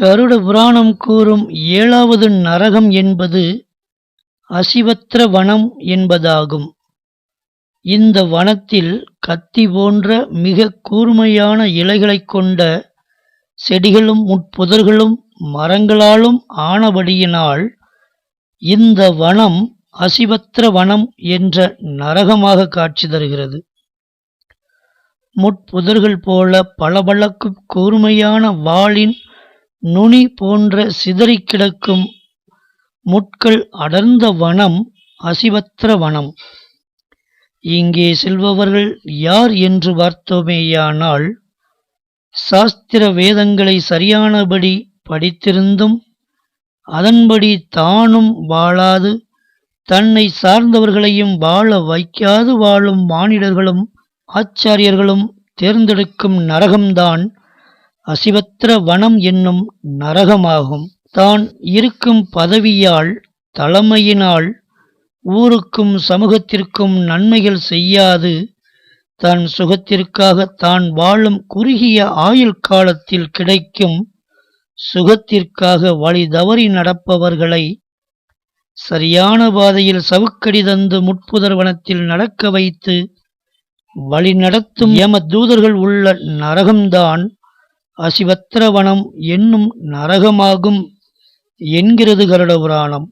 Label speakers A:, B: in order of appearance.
A: கருட புராணம் கூறும் ஏழாவது நரகம் என்பது அசிவத்திர வனம் என்பதாகும். இந்த வனத்தில் கத்தி போன்ற மிக கூர்மையான இலைகளைக் கொண்ட செடிகளும் முட்புதர்களும் மரங்களாலும் ஆனபடியினால் இந்த வனம் அசிவத்திர வனம் என்ற நரகமாக காட்சி தருகிறது. முட்புதர்கள் போல பளபளக்கும் கூர்மையான வாளின் நுனி போன்ற சிதறிக் கிடக்கும் முட்கள் அடர்ந்த வனம் அசிவத்திர வனம். இங்கே செல்பவர்கள் யார் என்று பார்த்தோமேயானால் சாஸ்திர வேதங்களை சரியானபடி படித்திருந்தும் அதன்படி தானும் வாழாது தன்னை சார்ந்தவர்களையும் வாழ வைக்காது வாழும் மானிடர்களும் ஆச்சாரியர்களும் தேர்ந்தெடுக்கும் நரகம்தான் அசிவத்திர வனம் என்னும் நரகமாகும். தான் இருக்கும் பதவியால் தலைமையினால் ஊருக்கும் சமூகத்திற்கும் நன்மைகள் செய்யாது. தன் சுகத்திற்காக தான் வாழும் குறுகிய ஆயுள் காலத்தில் கிடைக்கும் சுகத்திற்காக வழி தவறி நடப்பவர்களை சரியான பாதையில் சவுக்கடி தந்து முட்புதர்வனத்தில் நடக்க வைத்து வழி நடத்தும் யம தூதர்கள் உள்ள நரகம்தான் அசிவத்திரவனம் என்னும் நரகமாகும் என்கிறது கருட புராணம்.